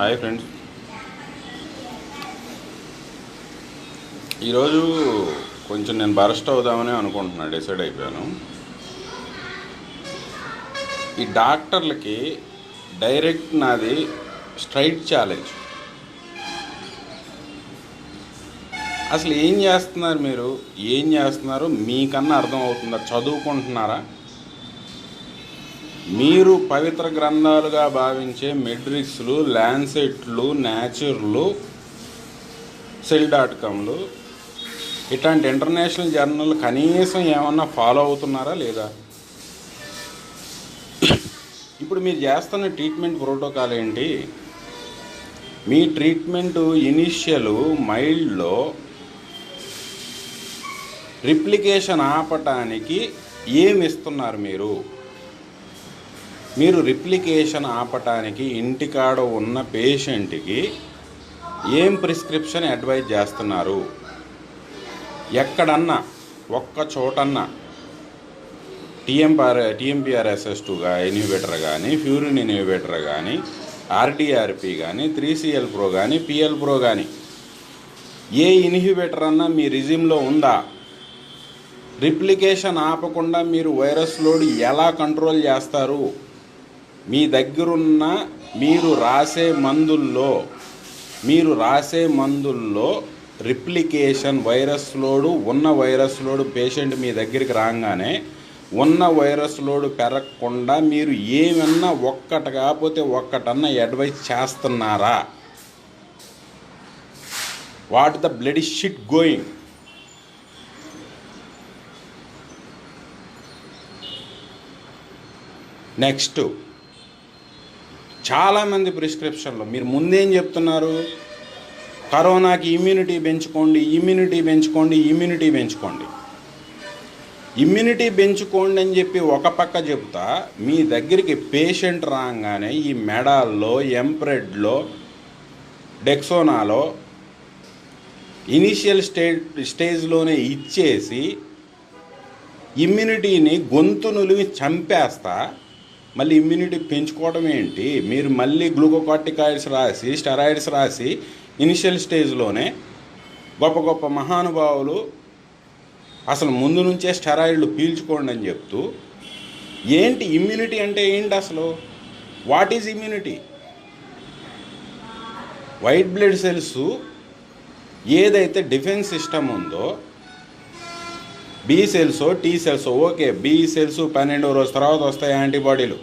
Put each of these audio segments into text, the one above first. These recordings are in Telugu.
Hi friends. ఈరోజు కొంచెం నేను బరస్ట్ అవుదామని అనుకుంటున్నా డిసైడ్ అయిపోయాను. ఈ డాక్టర్లకి డైరెక్ట్ నాది స్ట్రైట్ ఛాలెంజ్ అసలు ఏం చేస్తున్నారు మీరు? ఏం చేస్తున్నారు? మీకన్నా అర్థం అవుతుందా చదువుకుంటున్నారా? మీరు పవిత్ర గ్రంథాలుగా భావించే మెడ్రిక్స్లు ల్యాన్సెట్లు న్యాచుర్లు సెల్ డాట్ కామ్లు ఇట్లాంటి ఇంటర్నేషనల్ జర్నల్ కనీసం ఏమన్నా ఫాలో అవుతున్నారా లేదా? ఇప్పుడు మీరు చేస్తున్న ట్రీట్మెంట్ ప్రోటోకాల్ ఏంటి? మీ ట్రీట్మెంట్ ఇనిషియల్ మైల్డ్లో రిప్లికేషన్ ఆపటానికి ఏమి ఇస్తున్నారు మీరు? మీరు రిప్లికేషన్ ఆపటానికి ఇంటికాడ ఉన్న పేషెంట్కి ఏం ప్రిస్క్రిప్షన్ అడ్వైజ్ చేస్తున్నారు? ఎక్కడన్నా ఒక్క చోటన్నా టీఎంఆర్ టీఎంపీఆర్ఎస్ఎస్ టూగా ఇన్హిబిటర్ కానీ ఫ్యూరిన్ ఇన్హిబిటర్ కానీ ఆర్టీఆర్పి కానీ త్రీ సిఎల్ ప్రో కానీ పిఎల్ ప్రో కానీ ఏ ఇన్హిబిటర్ అన్నా మీ రిజిమ్లో ఉందా? రిప్లికేషన్ ఆపకుండా మీరు వైరస్ లోడ్ ఎలా కంట్రోల్ చేస్తారు? మీ దగ్గరున్న మీరు రాసే మందుల్లో మీరు రాసే మందుల్లో రిప్లికేషన్ వైరస్ లోడు ఉన్న వైరస్ లోడు పేషెంట్ మీ దగ్గరికి రాగానే ఉన్న వైరస్ లోడు పెరగకుండా మీరు ఏమన్నా ఒక్కటి కాకపోతే ఒక్కటన్నా అడ్వైస్ చేస్తున్నారా? What the blood shit going next చాలామంది ప్రిస్క్రిప్షన్లో. మీరు ముందేం చెప్తున్నారు? కరోనాకి ఇమ్యూనిటీ పెంచుకోండి ఇమ్యూనిటీ పెంచుకోండి ఇమ్యూనిటీ పెంచుకోండి. ఇమ్యూనిటీ పెంచుకోండి అని చెప్పి ఒక పక్క చెప్తా మీ దగ్గరికి పేషెంట్ రాగానే ఈ మెడాల్లో ఎంప్రెడ్లో డెక్సోనాలో ఇనిషియల్ స్టే స్టేజ్లోనే ఇచ్చేసి ఇమ్యూనిటీని గొంతు నులివి చంపేస్తా. మళ్ళీ ఇమ్యూనిటీ పెంచుకోవడం ఏంటి? మీరు మళ్ళీ గ్లూకోకార్టికాయిడ్స్ రాసి స్టెరాయిడ్స్ రాసి ఇనిషియల్ స్టేజ్లోనే గొప్ప గొప్ప మహానుభావులు అసలు ముందు నుంచే స్టెరాయిడ్లు పీల్చుకోండి అని చెప్తూ ఏంటి ఇమ్యూనిటీ అంటే ఏంటి అసలు? What is immunity white blood cells ఏదైతే డిఫెన్స్ సిస్టమ్ ఉందో B cells T cells okay B cells పన్నెండో రోజు తర్వాత వస్తాయి యాంటీబాడీలు.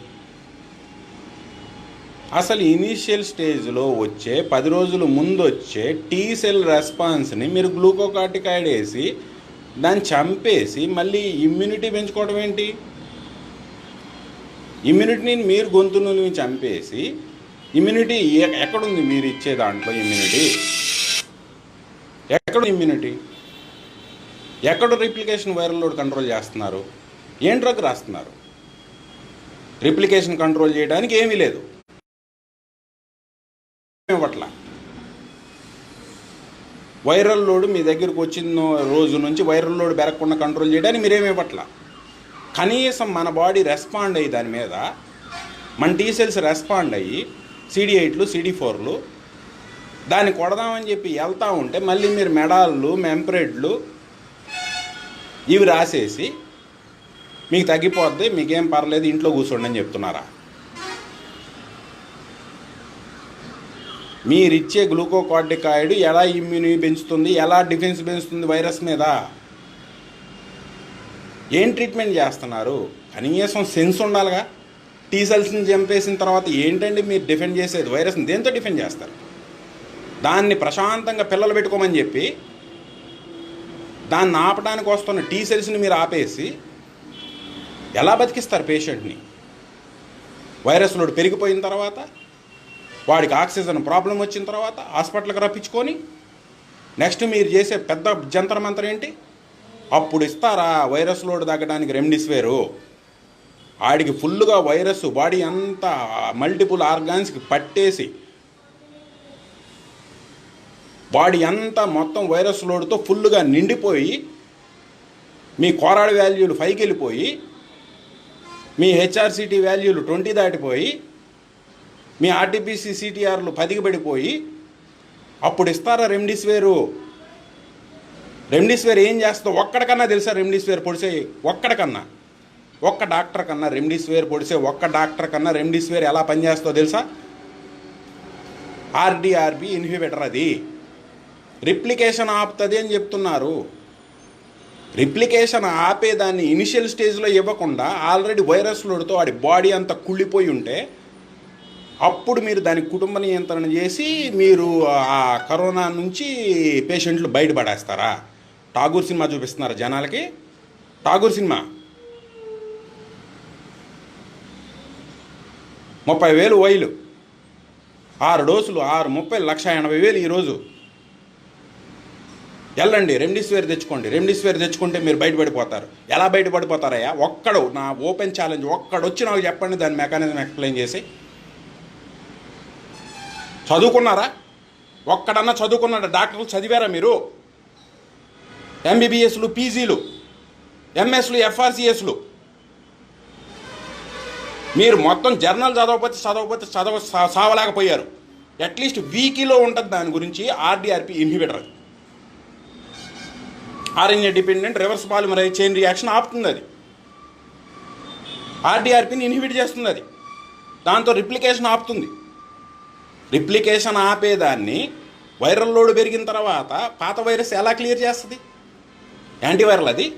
అసలు ఇనీషియల్ స్టేజ్లో వచ్చే పది రోజులు ముందు వచ్చే టీ సెల్ రెస్పాన్స్ని మీరు గ్లూకోకార్టికాయిడ్ వేసి దాన్ని చంపేసి మళ్ళీ ఇమ్యూనిటీ పెంచుకోవడం ఏంటి? ఇమ్యూనిటీని మీరు గొంతు నుండి చంపేసి ఇమ్యూనిటీ ఎక్కడుంది మీరు ఇచ్చే దాంట్లో ఇమ్యూనిటీ? ఎక్కడ ఇమ్యూనిటీ? ఎక్కడ రిప్లికేషన్ వైరల్ లోడ్ కంట్రోల్ చేస్తున్నారు. ఏం డ్రగ్ రాస్తున్నారు? రిప్లికేషన్ కంట్రోల్ చేయడానికి ఏమీ లేదు. ఇవ్వట్ల? వైరల్ లోడ్ మీ దగ్గరకు వచ్చిన రోజు నుంచి వైరల్ లోడ్ పెరగకుండా కంట్రోల్ చేయడానికి మీరేమి ఇవ్వట్ల? కనీసం మన బాడీ రెస్పాండ్ అయ్యి దాని మీద మన టీ సెల్స్ రెస్పాండ్ అయ్యి సిడి ఎయిట్లు సిడి ఫోర్లు దాన్ని కొడదామని చెప్పి వెళ్తూ ఉంటే మళ్ళీ మీరు మెడాళ్ళు మెంప్రేడ్లు ఇవి రాసేసి మీకు తగ్గిపోద్ది మీకేం పర్లేదు ఇంట్లో కూర్చోండి అని చెప్తున్నారా? మీరిచ్చే గ్లూకోకార్డికాయిడ్ ఎలా ఇమ్యూనిటీ పెంచుతుంది ఎలా డిఫెన్స్ పెంచుతుంది వైరస్ మీద? ఏం ట్రీట్మెంట్ చేస్తున్నారు? కనీసం సెన్స్ ఉండాలిగా. టీ సెల్స్ని చంపేసిన తర్వాత ఏంటండి మీరు డిఫెండ్ చేసేది? వైరస్ని దేంతో డిఫెండ్ చేస్తారు? దాన్ని ప్రశాంతంగా పిల్లలు పెట్టుకోమని చెప్పి దాన్ని ఆపడానికి వస్తున్న టీ సెల్స్ని మీరు ఆపేసి ఎలా బతికిస్తారు పేషెంట్ని? వైరస్ లోడ్ పెరిగిపోయిన తర్వాత వాడికి ఆక్సిజన్ ప్రాబ్లం వచ్చిన తర్వాత హాస్పిటల్కి రప్పించుకొని నెక్స్ట్ మీరు చేసే పెద్ద జంతర మంత్రం ఏంటి? అప్పుడు ఇస్తారా వైరస్ లోడ్ తగ్గడానికి రెమ్డిసివేరు? ఆడికి ఫుల్గా వైరస్ బాడీ అంతా మల్టిపుల్ ఆర్గాన్స్కి పట్టేసి బాడీ అంతా మొత్తం వైరస్ లోడ్తో ఫుల్గా నిండిపోయి మీ కోరాడు వాల్యూలు పైకి వెళ్ళిపోయి మీ హెచ్ఆర్సిటీ వాల్యూలు ట్వంటీ దాటిపోయి మీ ఆర్టీపీసీ సిటీఆర్లు పదికి పడిపోయి అప్పుడు ఇస్తారా రెమ్డిసివేరు? రెమ్డిసివేర్ ఏం చేస్తుందో ఒక్కడికన్నా తెలుసా రెమ్డిసివేర్ పొడిసే? ఒక్కడికన్నా. ఒక్క డాక్టర్ కన్నా రెమ్డిసివేర్ పొడిసే ఒక్క డాక్టర్ కన్నా రెమ్డిసివేర్ ఎలా పనిచేస్తుందో తెలుసా? ఆర్డిఆర్బి ఇన్హిబిటర్ అది. రిప్లికేషన్ ఆపుతుంది అని చెప్తున్నారు. రిప్లికేషన్ ఆపేదాన్ని ఇనిషియల్ స్టేజ్లో ఇవ్వకుండా ఆల్రెడీ వైరస్ లోడ్తో వాడి బాడీ అంతా కుళ్ళిపోయి ఉంటే అప్పుడు మీరు దాని కుటుంబ నియంత్రణ చేసి మీరు ఆ కరోనా నుంచి పేషెంట్లు బయటపడేస్తారా? ఠాగూర్ సినిమా చూపిస్తున్నారా జనాలకి? ఠాగూర్ సినిమా. ముప్పై వేలు వైలు ఆరు డోసులు ఆరు ముప్పై లక్ష ఎనభై వేలు ఈరోజు. వెళ్ళండి రెమ్డిసివిర్ తెచ్చుకోండి. రెమ్డిసివిర్ తెచ్చుకుంటే మీరు బయటపడిపోతారు. ఎలా బయటపడిపోతారయ్యా? ఒక్కడు నా ఓపెన్ ఛాలెంజ్ ఒక్కడు వచ్చి నాకు చెప్పండి దాని మెకానిజం ఎక్స్ప్లెయిన్ చేసి. చదువుకున్నారా? ఒక్కడన్నా చదువుకున్నాడు? డాక్టర్లు చదివారా మీరు? ఎంబీబీఎస్లు పీజీలు ఎంఎస్లు ఎఫ్ఆర్సిఎస్లు మీరు మొత్తం జర్నల్ చదవకపోతే చదవకపోతే చదవ సావలేకపోయారు అట్లీస్ట్ వీకీలో ఉంటుంది దాని గురించి R D R P inhibitor R N A dependent reverse polymerize chain reaction ఆపుతుంది అది. ఆర్డీఆర్పిని ఇన్హిబిట్ చేస్తుంది అది. దాంతో రిప్లికేషన్ ఆపుతుంది. రిప్లికేషన్ ఆపేదాన్ని వైరల్ లోడ్ పెరిగిన తర్వాత పాత వైరస్ ఎలా క్లియర్ చేస్తుంది? యాంటీవైరల్ అది.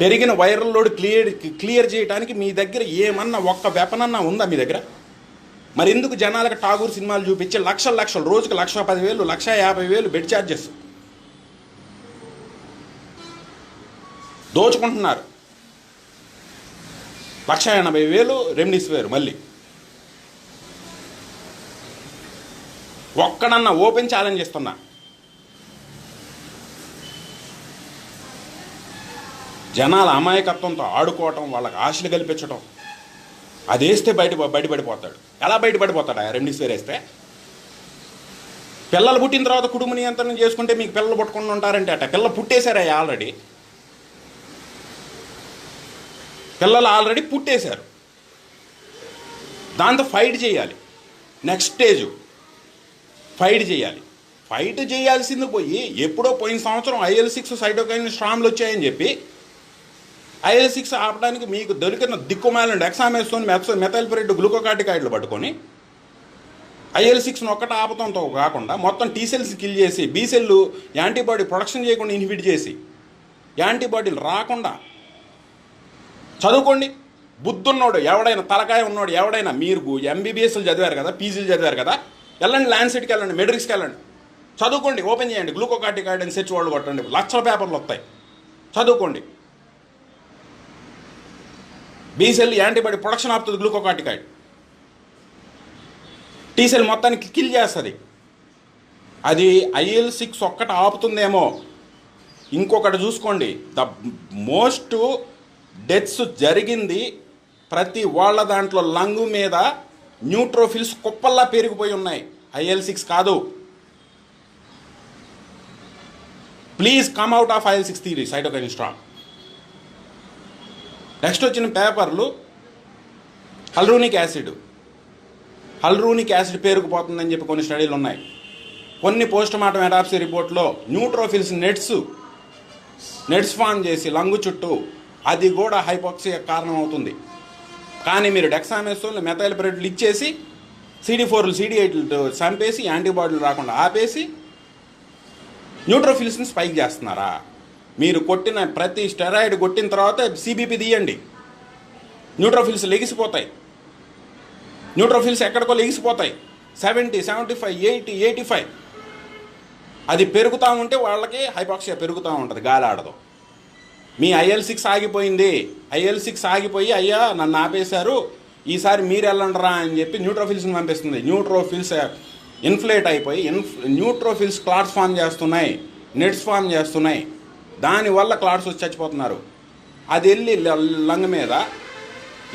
పెరిగిన వైరల్ లోడ్ క్లియర్ క్లియర్ చేయడానికి మీ దగ్గర ఏమన్నా ఒక్క వెపన్ అన్నా ఉందా మీ దగ్గర? మరి ఎందుకు జనాలకు ఠాగూర్ సినిమాలు చూపించి లక్షల లక్షలు రోజుకి లక్ష పదివేలు లక్ష యాభై వేలు బెడ్ ఛార్జెస్ దోచుకుంటున్నారు. లక్ష ఎనభై వేలు రెమ్డిసివేర్ మళ్ళీ. ఒక్కడన్నా ఓపెన్ ఛాలెంజ్ ఇస్తున్నా జనాల అమాయకత్వంతో ఆడుకోవటం వాళ్ళకి ఆశలు కల్పించటం. అది వేస్తే బయట బయటపడిపోతాడు. ఎలా బయటపడిపోతాడు? ఆ రెమ్డిసివేర్ వేస్తే? పిల్లలు పుట్టిన తర్వాత కుటుంబ నియంత్రణ చేసుకుంటే మీకు పిల్లలు పుట్టకుండా ఉంటారంటే అట. పిల్లలు పుట్టేశారయ్యా ఆల్రెడీ పిల్లలు ఆల్రెడీ పుట్టేశారు. దాంతో ఫైట్ చేయాలి. నెక్స్ట్ స్టేజ్ ఫైట్ చేయాలి. ఫైట్ చేయాల్సింది పోయి ఎప్పుడో పోయిన సంవత్సరం ఐఎల్ సిక్స్ సైటోకైన్ స్ట్రామ్లు వచ్చాయని చెప్పి ఐఎల్ సిక్స్ ఆపడానికి మీకు దొరికిన దిక్కుమాలండి ఎక్సామేస్తోని మెథ మెథైల్పరెడ్ గ్లూకోకాటికాయిడ్లు పట్టుకొని ఐఎల్ సిక్స్ను ఒక్కటి ఆపతంతో కాకుండా మొత్తం టీ సెల్స్ కిల్ చేసి బీ సెల్లు యాంటీబాడీ ప్రొడక్షన్ చేయకుండా ఇన్హిబిట్ చేసి యాంటీబాడీలు రాకుండా చదువుకోండి. బుద్ధున్నోడు ఎవడైనా తలకాయ ఉన్నోడు ఎవడైనా మీరు ఎంబీబీఎస్లు చదివారు కదా పీజీలు చదివారు కదా వెళ్ళండి ల్యాన్సెట్కి వెళ్ళండి మెడ్రిక్స్కి వెళ్ళండి. చదువుకోండి ఓపెన్ చేయండి గ్లూకోకాటికాయిడ్ అని సెర్చ్ వాళ్ళు కొట్టండి లక్షల పేపర్లు వస్తాయి. చదువుకోండి. బీ సెల్ యాంటీబాడీ ప్రొడక్షన్ ఆపుతుంది గ్లూకోకాటికాయిడ్ టీ సెల్ మొత్తానికి కిల్ చేస్తుంది. అది ఐఎల్ సిక్స్ ఒక్కటి ఆపుతుందేమో. ఇంకొకటి చూసుకోండి. ద మోస్ట్ డెత్స్ జరిగింది ప్రతి వాళ్ళ దాంట్లో లంగు మీద న్యూట్రోఫిల్స్ కుప్పల్లా పెరిగిపోయి ఉన్నాయి. ఐఎల్ సిక్స్ కాదు. Please come out of I L six theory cytokine strong. Next వచ్చిన పేపర్లు హల్రూనిక్ యాసిడ్. హల్రూనిక్ యాసిడ్ పేరుకుపోతుందని చెప్పి కొన్ని స్టడీలు ఉన్నాయి. కొన్ని పోస్ట్ మార్టం రిపోర్ట్లో న్యూట్రోఫిల్స్ నెట్స్ నెట్స్ ఫామ్ చేసి లంగు చుట్టూ అది కూడా హైపాక్సియా కారణం అవుతుంది. కానీ మీరు డెక్సామెసోన్లు మెథైల్ ప్రెడ్లు ఇచ్చేసి సిడి ఫోర్లు సిడి ఎయిట్లు చంపేసి యాంటీబాడీలు రాకుండా ఆపేసి న్యూట్రోఫిల్స్ని స్పైక్ చేస్తున్నారా? మీరు కొట్టిన ప్రతి స్టెరాయిడ్ కొట్టిన తర్వాత సిబిపి తీయండి. న్యూట్రోఫిల్స్ లెగిసిపోతాయి. న్యూట్రోఫిల్స్ ఎక్కడికో లెగిసిపోతాయి. Seventy seventy five eighty eighty five. అది పెరుగుతూ ఉంటే వాళ్ళకి హైపాక్సియా పెరుగుతూ ఉంటుంది గాలి ఆడదు మీ ఐఎల్ సిక్స్ ఆగిపోయింది. ఐఎల్ సిక్స్ ఆగిపోయి అయ్యా నన్ను ఆపేశారు. ఈసారి మీరు వెళ్ళండిరా అని చెప్పి న్యూట్రోఫిల్స్ని పంపిస్తుంది. న్యూట్రోఫిల్స్ ఇన్ఫ్లేట్ అయిపోయి ఇన్ఫ్ న్యూట్రోఫిల్స్ క్లాట్స్ ఫామ్ చేస్తున్నాయి. నెట్స్ ఫామ్ చేస్తున్నాయి. దానివల్ల క్లాట్స్ వచ్చి చచ్చిపోతున్నారు. అది వెళ్ళి ల- లంగ్ మీద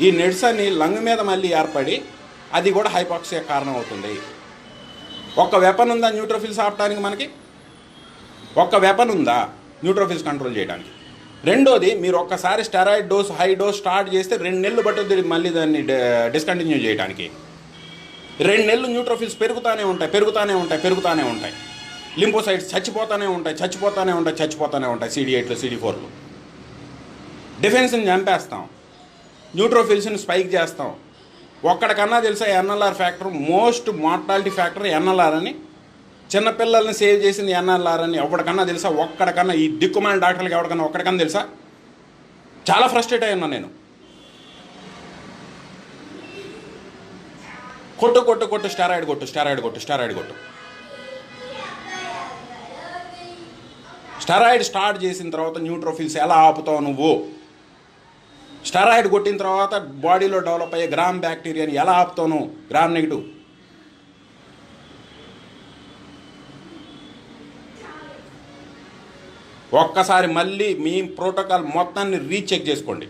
ఈ నెట్స్ అని లంగ్ మీద మళ్ళీ ఏర్పడి అది కూడా హైపాక్సియా కారణం అవుతుంది ఒక్క వెపన్ ఉందా న్యూట్రోఫిల్స్ ఆపడానికి మనకి? ఒక్క వెపన్ ఉందా న్యూట్రోఫిల్స్ కంట్రోల్ చేయడానికి? రెండోది మీరు ఒక్కసారి steroid dose high dose start చేస్తే రెండు నెలలు పట్టుద్ది మళ్ళీ దాన్ని డిస్కంటిన్యూ చేయడానికి రెండు నెలలు న్యూట్రోఫిల్స్ పెరుగుతూనే ఉంటాయి పెరుగుతూనే ఉంటాయి పెరుగుతూనే ఉంటాయి. లింపోసైడ్స్ చచ్చిపోతానే ఉంటాయి చచ్చిపోతానే ఉంటాయి చచ్చిపోతానే ఉంటాయి సిడి ఎయిట్లు సిడి ఫోర్లు డిఫెన్స్ని చంపేస్తాం. న్యూట్రోఫిల్స్ని స్పైక్ చేస్తాం. ఒక్కడికన్నా తెలుసా N L R factor most mortality factor N L R అని? చిన్నపిల్లల్ని సేవ్ చేసింది ఎన్ఎల్ఆర్ అని ఎవరికన్నా తెలుసా? ఒక్కడికన్నా ఈ దిక్కుమైన డాక్టర్లకి ఎవరికన్నా ఒక్కడికన్నా తెలుసా? చాలా ఫ్రస్ట్రేట్ అయ్యాను నేను. కొట్టు కొట్టు కొట్టు స్టెరాయిడ్ కొట్టు స్టెరాయిడ్ కొట్టు స్టెరాయిడ్ కొట్టు. స్టెరాయిడ్ స్టార్ట్ చేసిన తర్వాత న్యూట్రోఫిల్స్ ఎలా ఆపుతావు నువ్వు? స్టెరాయిడ్ కొట్టిన తర్వాత బాడీలో డెవలప్ అయ్యే గ్రామ్ బ్యాక్టీరియాని ఎలా ఆపుతావు నువ్వు? Gram negative. ఒక్కసారి మళ్ళీ మీ ప్రోటోకాల్ మొత్తాన్ని రీచెక్ చేసుకోండి.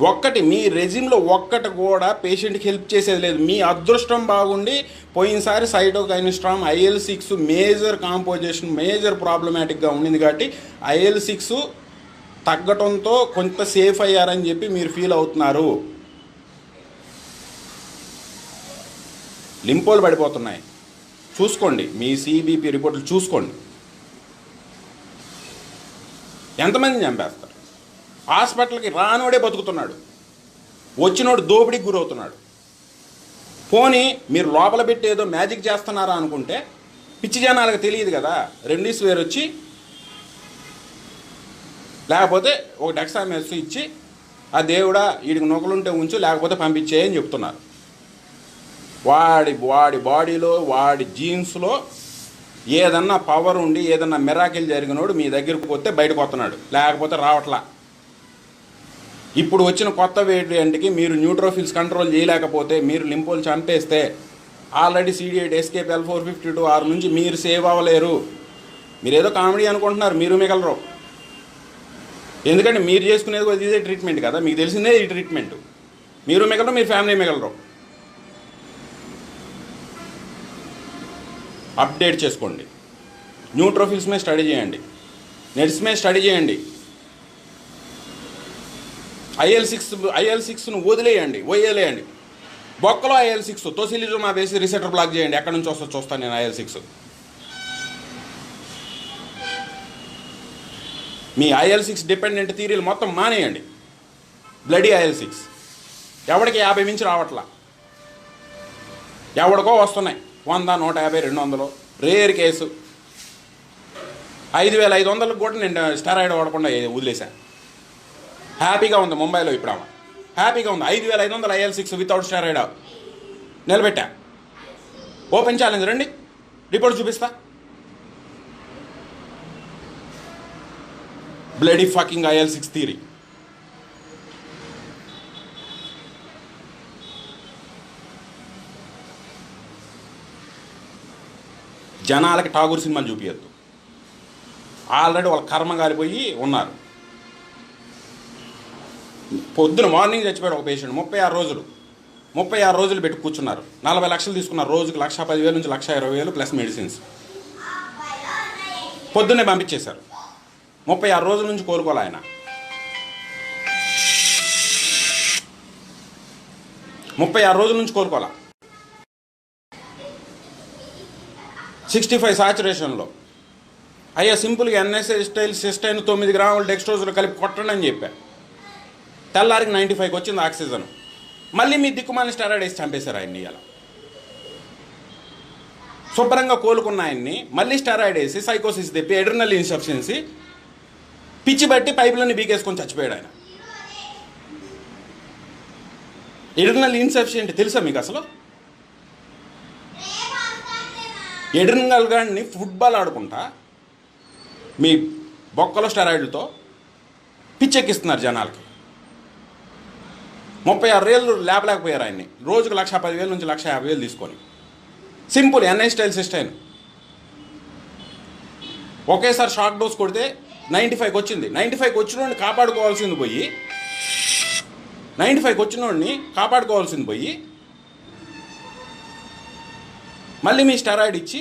ఒక్కటి మీ రెజిమ్లో ఒక్కటి కూడా పేషెంట్కి హెల్ప్ చేసేది లేదు. మీ అదృష్టం బాగుండి పోయినసారి cytokine storm I L six major composition major ప్రాబ్లమాటిక్గా ఉండింది కాబట్టి ఐఎల్ సిక్స్ తగ్గటంతో కొంత సేఫ్ అయ్యారని చెప్పి మీరు ఫీల్ అవుతున్నారు. లింపోలు పడిపోతున్నాయి. చూసుకోండి మీ సిబిపి రిపోర్ట్లు చూసుకోండి. ఎంతమందిని చంపేస్తారు? హాస్పిటల్కి రానోడే బతుకుతున్నాడు. వచ్చినోడు దోపిడీకి గురవుతున్నాడు. పోనీ మీరు లోపల పెట్టి ఏదో మ్యాజిక్ చేస్తున్నారా అనుకుంటే పిచ్చి జనాలకు తెలియదు కదా రెండీస్ వేరు వచ్చి లేకపోతే ఒక డెక్సామెస్ ఇచ్చి ఆ దేవుడా వీడికి నొకలుంటే ఉంచు లేకపోతే పంపించేయని చెప్తున్నారు. వాడి వాడి బాడీలో వాడి జీన్స్లో ఏదన్నా పవర్ ఉండి ఏదన్నా మిరాకిల్ జరిగినోడు మీ దగ్గరకు పోతే బయటకు వస్తున్నాడు. లేకపోతే రావట్లా. ఇప్పుడు వచ్చిన కొత్త వేరియంట్కి మీరు న్యూట్రోఫిల్స్ కంట్రోల్ చేయలేకపోతే మీరు లింపోలు చంపేస్తే already C D eight escape L four fifty two ఆరు నుంచి మీరు సేవ్ అవ్వలేరు. మీరు ఏదో కామెడీ అనుకుంటున్నారు మీరు మిగలరు. ఎందుకంటే మీరు చేసుకునేది కూడా ఇదే ట్రీట్మెంట్ కదా మీకు తెలిసిందే ఈ ట్రీట్మెంట్ మీరు మిగలరు మీరు ఫ్యామిలీ మిగలరు. అప్డేట్ చేసుకోండి. న్యూట్రోఫిల్స్ మీద స్టడీ చేయండి. నెట్స్ మీద స్టడీ చేయండి. ఐఎల్ సిక్స్ ఐఎల్ సిక్స్ను వదిలేయండి వదిలేయండి. బొక్కలో ఐఎల్ సిక్స్ తోసిలిజుమా వేసి రిసెటర్ బ్లాక్ చేయండి. ఎక్కడి నుంచి వస్తా చూస్తాను నేను ఐఎల్ సిక్స్. మీ ఐఎల్ సిక్స్ డిపెండెంట్ థీరీలు మొత్తం మానేయండి. Bloody I L six. ఎవడికి యాభై మించి రావట్లా? ఎవడికో వస్తున్నాయి. వంద నూట యాభై రెండు వందలు. Rare case. ఐదు వేల ఐదు వందలకు కూడా నేను స్టెరాయిడ్ వాడకుండా వదిలేశాను. హ్యాపీగా ఉంది ముంబైలో ఇప్పుడు ఆమె. హ్యాపీగా ఉంది. ఐదు వేల ఐదు వందల I L six without steroid నిలబెట్టా. Open challenge రండి. రిపోర్ట్ చూపిస్తా. Bloody fucking I L six theory జనాలకి ఠాగూర్ సినిమాలు చూపించద్దు ఆల్రెడీ వాళ్ళ కర్మ కాలిపోయి ఉన్నారు. పొద్దున మార్నింగ్ చచ్చిపోయాడు ఒక పేషెంట్ ముప్పై ఆరు రోజులు. ముప్పై ఆరు రోజులు పెట్టి కూర్చున్నారు. నలభై లక్షలు తీసుకున్నారు. రోజుకి లక్ష పదివేలు నుంచి లక్ష ఇరవై వేలు ప్లస్ మెడిసిన్స్. పొద్దున్నే పంపించేశారు. ముప్పై ఆరు రోజుల నుంచి కోలుకోవాలి ఆయన. ముప్పై ఆరు రోజుల నుంచి కోలుకోలే. Sixty five సాచురేషన్లో. అయ్యా సింపుల్గా ఎన్ఎస్ఏ స్టైల్ సిస్టైన్ తొమ్మిది గ్రాములు డెక్స్ట్రోజులు కలిపి కొట్టండి అని చెప్పాను తెల్లారికి నైంటీ ఫైవ్కి వచ్చింది ఆక్సిజన్. మళ్ళీ మీ దిక్కుమాలిన స్టెరాయిడ్ వేసి చంపేశారు ఆయన్ని ఇలా శుభ్రంగా కోలుకున్న ఆయన్ని మళ్ళీ స్టెరాయిడ్ వేసి సైకోసిస్ తెప్పి ఎడ్రినల్ ఇన్సఫిషియన్సీ పిచ్చి బట్టి పైపులన్నీ బీకేసుకొని చచ్చిపోయాడు ఆయన. ఎడ్రినల్ ఇన్సఫిషియెంట్ తెలుసా మీకు అసలు? ఎడ్రినల్ గాడిని ఫుట్బాల్ ఆడుకుంటా మీ బొక్కల స్టెరాయిడ్లతో పిచ్చెక్కిస్తున్నారు జనాలకి. ముప్పై ఆరు వేలు లేపలేకపోయారు ఆయన్ని. రోజుకు లక్ష పదివేలు నుంచి లక్ష యాభై వేలు తీసుకొని. Simple NI style cystine. ఒకేసారి షాక్ డోస్ కొడితే నైంటీ ఫైవ్కి వచ్చింది. నైంటీ ఫైవ్కి వచ్చినోడిని కాపాడుకోవాల్సింది పోయి నైంటీ ఫైవ్కి వచ్చినోడిని కాపాడుకోవాల్సింది పోయి మళ్ళీ మీ స్టెరాయిడ్ ఇచ్చి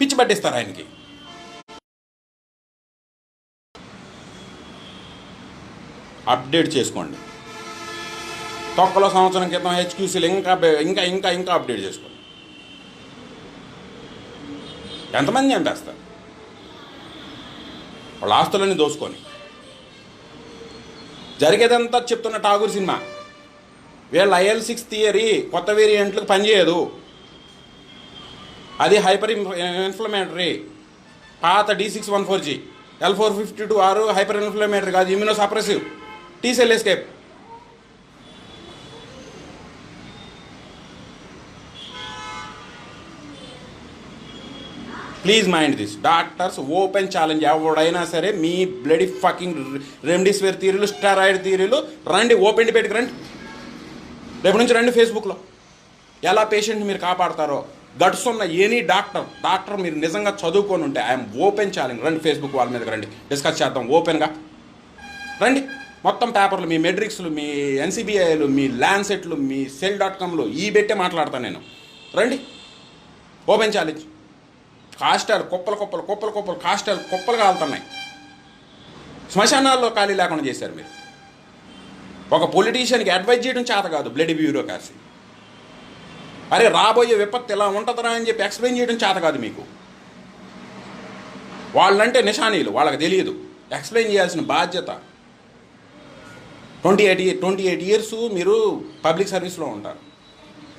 పిచ్చి పట్టిస్తారు ఆయనకి. అప్డేట్ చేసుకోండి. తొక్కలో సంవత్సరం క్రితం హెచ్క్యూసీలు ఇంకా ఇంకా ఇంకా ఇంకా అప్డేట్ చేసుకోండి. ఎంతమంది చంపేస్తారు? వాళ్ళ ఆస్తులన్నీ దోసుకొని. జరిగేదంతా చెప్తున్న ఠాగూర్ సినిమా. వీళ్ళ ఐఎల్ సిక్స్ థియరీ కొత్త వేరియంట్లకు పనిచేయదు అది హైపర్ ఇన్ఫ్లమేటరీ. పాత D six one four G L four fifty two ఆరు హైపర్ ఇన్ఫ్లమేటరీ కాదు immunosuppressive T cell escape please mind this doctors open challenge ఎవడైనా సరే మీ బ్లడ్ ఫకింగ్ రెమ్డిసివిర్ థీరీలు స్టెరాయిడ్ థీరీలు రండి ఓపెన్ డిబేట్కి రండి. రేపు నుంచి రండి ఫేస్బుక్లో ఎలా పేషెంట్ని మీరు కాపాడతారో. గట్స్ ఉన్న ఎనీ డాక్టర్ డాక్టర్ మీరు నిజంగా చదువుకొని ఉంటే ఐఎమ్ ఓపెన్ ఛాలెంజ్ రండి ఫేస్బుక్ వాళ్ళ మీదకి రండి. డిస్కస్ చేద్దాం ఓపెన్గా రండి. మొత్తం పేపర్లు మీ మెడ్రిక్స్లు మీ ఎన్సీబీఐలు మీ ల్యాండ్సెట్లు మీ సెల్ డాట్ కామ్లు ఈ పెట్టే మాట్లాడతాను నేను. రండి. ఓపెన్ ఛాలెంజ్ కాష్టాలు కుప్పలు కుప్పలు కుప్పలు కుప్పలు కాష్టాలు కుప్పలు కాలుతున్నాయి శ్మశానాల్లో ఖాళీ లేకుండా చేశారు మీరు. ఒక పొలిటీషియన్కి అడ్వైజ్ చేయడం చేత కాదు బ్లడ్ బ్యూరోక్రసీ. అరే రాబోయే విపత్తు ఇలా ఉంటుందరా అని చెప్పి ఎక్స్ప్లెయిన్ చేయడం చేత కాదు మీకు. వాళ్ళంటే నిషానీలు వాళ్ళకి తెలియదు. ఎక్స్ప్లెయిన్ చేయాల్సిన బాధ్యత. Twenty eight twenty eight years మీరు పబ్లిక్ సర్వీస్లో ఉంటారు.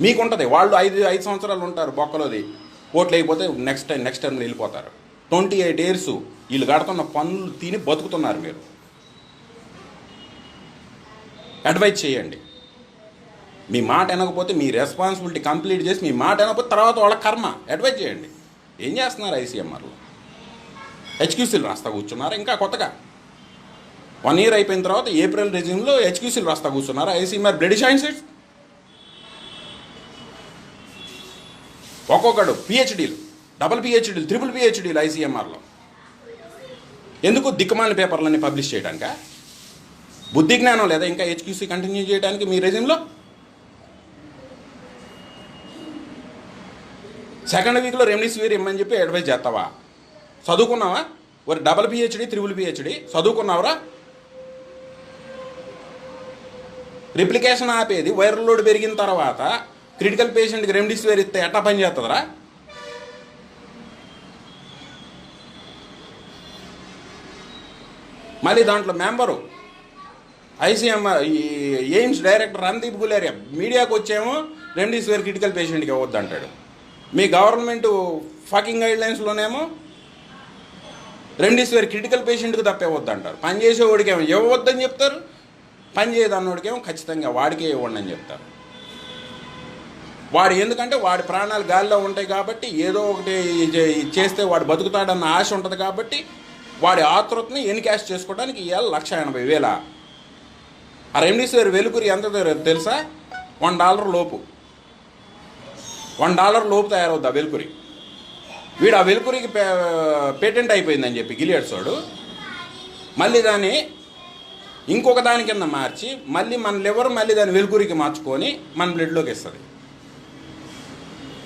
మీకు ఉంటుంది వాళ్ళు ఐదు ఐదు సంవత్సరాలు ఉంటారు బొక్కలోది. ఓట్లు అయిపోతే నెక్స్ట్ టైం నెక్స్ట్ టైం వెళ్ళిపోతారు. ట్వంటీ ఎయిట్ ఇయర్స్ వీళ్ళు కడుతున్న పనులు తిని బతుకుతున్నారు మీరు. అడ్వైజ్ చేయండి. మీ మాట వినకపోతే మీ రెస్పాన్సిబిలిటీ కంప్లీట్ చేసి మీ మాట వినకపోతే తర్వాత వాళ్ళ కర్మ. అడ్వైజ్ చేయండి. ఏం చేస్తున్నారు ఐసీఎంఆర్లో? హెచ్క్యూసీలు రాస్తా కూర్చున్నారు? ఇంకా కొత్తగా? వన్ ఇయర్ అయిపోయిన తర్వాత ఏప్రిల్ రెజ్యూమ్లో హెచ్క్యూసీలు రాస్తా కూర్చున్నారు? ఐసీఎంఆర్ బ్లడ్ సైన్సెస్ ఒక్కొక్కడు పిహెచ్డీలు డబుల్ పిహెచ్డీలు త్రిపుల్ పిహెచ్డీలు ఐసీఎంఆర్లో ఎందుకు దిక్కుమాలిన పేపర్లన్నీ పబ్లిష్ చేయడానిక? బుద్ధి జ్ఞానం లేదా ఇంకా హెచ్క్యూసీ కంటిన్యూ చేయడానికి మీ రెజ్యూమ్లో సెకండ్ వీక్లో రెమ్డెసివిర్ ఇమ్మని చెప్పి అడ్వైజ్ చేస్తావా? చదువుకున్నావా? ఒక డబల్ పిహెచ్డి త్రిబుల్ పిహెచ్డి చదువుకున్నావురా? రిప్లికేషన్ ఆపేది వైరల్ లోడ్ పెరిగిన తర్వాత క్రిటికల్ పేషెంట్కి రెమ్డిసివిర్ ఇస్తే ఎట్టా పని చేస్తుందిరా? మళ్ళీ దాంట్లో మెంబరు ఐసీఎంఆర్ ఈ ఎయిమ్స్ డైరెక్టర్ రణదీప్ గులేరియా మీడియాకు వచ్చేమో రెమ్డిసివిర్ క్రిటికల్ పేషెంట్కి ఇవ్వద్దు అంటాడు. మీ గవర్నమెంట్ ఫకింగ్ గైడ్ లైన్స్లోనేమో రెమ్డిసివిర్ క్రిటికల్ పేషెంట్కి తప్ప ఇవ్వద్దు అంటారు. పని చేసేవాడికి ఏమో ఇవ్వద్దని చెప్తారు పని చేయదన్నోడికేమో ఖచ్చితంగా వాడికే ఇవ్వండి అని చెప్తారు. వాడు ఎందుకంటే వాడి ప్రాణాలు గాలిలో ఉంటాయి కాబట్టి ఏదో ఒకటి చే- చేస్తే వాడు బతుకుతాడన్న ఆశ ఉంటుంది కాబట్టి వాడి ఆతృతని ఎన్కాష్ చేసుకోవడానికి ఇవాళ లక్ష ఎనభై వేల. ఆ రెమ్డిసివిర్ వెలుగురి ఎంత తెలుసా? వన్ డాలర్ లోపు. వన్ డాలర్ లోపు తయారవుద్ది ఆ వెలుకురి వీడు ఆ వెలుకురికి పేటెంట్ అయిపోయిందని చెప్పి గిలియడ్స్ వాడు. మళ్ళీ దాన్ని ఇంకొక దాని కింద మార్చి మళ్ళీ మన లివర్ మళ్ళీ దాని వెలుగురికి మార్చుకొని మన బ్లడ్లోకి ఇస్తుంది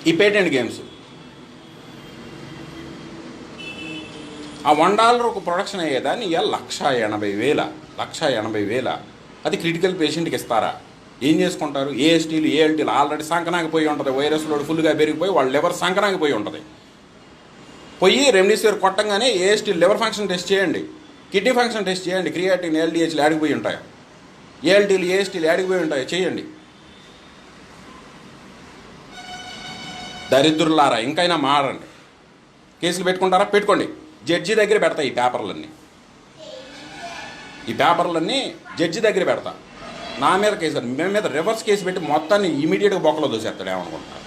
ఈ పేటెంట్ గేమ్స్. ఆ వన్ డాలర్ ఒక ప్రొడక్షన్ అయ్యేదాన్ని ఇవాళ లక్ష ఎనభై వేల లక్ష ఎనభై వేల. అది క్రిటికల్ పేషెంట్కి ఇస్తారా? ఏం చేసుకుంటారు? ఏఎస్టీలు ఏఎల్టీలు ఆల్రెడీ సంకనాగిపోయి ఉంటుంది. వైరస్ లోడ్ ఫుల్గా పెరిగిపోయి వాళ్ళ లివర్ సంకనాగిపోయి ఉంటుంది. పోయి రెమ్డెసివిర్ కొట్టంగానే ఏఎస్టీ లివర్ ఫంక్షన్ టెస్ట్ చేయండి. కిడ్నీ ఫంక్షన్ టెస్ట్ చేయండి. క్రియాటిన్ ఎల్డిహెచ్లు ఆడిపోయి ఉంటాయి? ఏఎల్టీలు ఏఎస్టీలు ఆడిపోయి ఉంటాయి? చేయండి. దరిద్రులారా ఇంకైనా మారండి. కేసులు పెట్టుకుంటారా? పెట్టుకోండి. జడ్జి దగ్గర పెడతా ఈ పేపర్లన్నీ. ఈ పేపర్లన్నీ జడ్జి దగ్గర పెడతా. నా మీద కేసు మీ మీద రివర్స్ కేసు పెట్టి మొత్తాన్ని ఇమీడియట్గా బొక్కలో దోసేస్తాడు ఏమనుకుంటున్నారు?